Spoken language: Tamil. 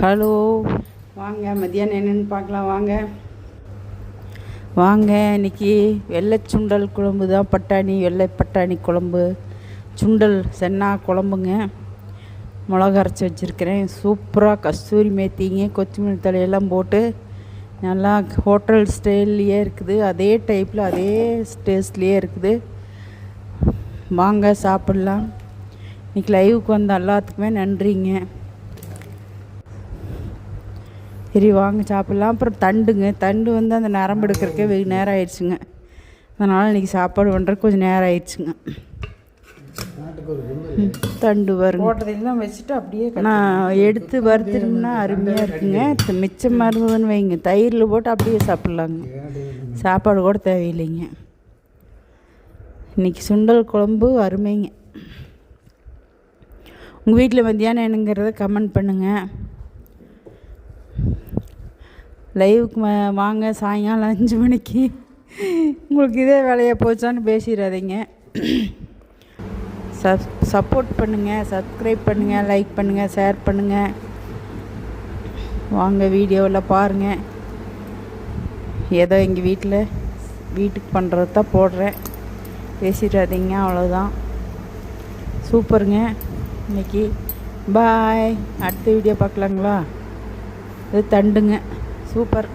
ஹலோ. வாங்க மதியானம் என்னென்னு பார்க்கலாம் வாங்க. வாங்க இன்னைக்கு வெள்ளை சுண்டல் குழம்பு தான் பட்டாணி வெள்ளை பட்டாணி குழம்பு. சுண்டல் சென்னா குழம்புங்க. மிளகா அரைச்சி வச்சுருக்கிறேன். சூப்பராக கஸ்தூரி மேத்திங்க கொத்தமல்லி தலையெல்லாம் போட்டு நல்லா ஹோட்டல் ஸ்டைல்லையே இருக்குது. அதே டைப்பில் அதே டேஸ்ட்லேயே இருக்குது. வாங்க சாப்பிட்லாம். இன்றைக்கி லைவுக்கு வந்த எல்லாத்துக்குமே நன்றிங்க. சரி வாங்க சாப்பிட்லாம். அப்புறம் தண்டுங்க. தண்டு வந்து அந்த நரம்பு எடுக்கிறதுக்கே வெகு நேரம் ஆயிடுச்சுங்க. அதனால் இன்றைக்கி சாப்பாடு பண்ணுறதுக்கு கொஞ்சம் நேரம் ஆயிடுச்சுங்க. தண்டு வருங்க. போட்டதெல்லாம் வச்சுட்டு அப்படியே நான் எடுத்து வறுத்துட்டோம்னா அருமையாக இருக்குங்க. மிச்சம் மருந்துன்னு வைங்க. தயிரில் போட்டு அப்படியே சாப்பிட்லாங்க. சாப்பாடு கூட தேவையில்லைங்க. இன்றைக்கி சுண்டல் குழம்பு அருமைங்க. உங்கள் வீட்டில் மத்தியானம் என்னங்கிறத கமெண்ட் பண்ணுங்கள் லைவுக்கு வாங்க சாயங்காலம் அஞ்சு மணிக்கு. உங்களுக்கு இதே வேலையாக போச்சான்னு பேசிடாதீங்க. சப் சப்போர்ட் பண்ணுங்கள் சப்ஸ்கிரைப் பண்ணுங்கள் லைக் பண்ணுங்கள் ஷேர் பண்ணுங்கள் வாங்க வீடியோவில் பாருங்கள் ஏதோ எங்கள் வீட்டில் வீட்டுக்கு பண்ணுறது தான் போடுறேன். பேசிடாதீங்க அவ்வளோதான் சூப்பருங்க இன்னைக்கு பாய் அடுத்த வீடியோ பார்க்கலாங்களா? இது தண்டுங்க. சூப்பர்.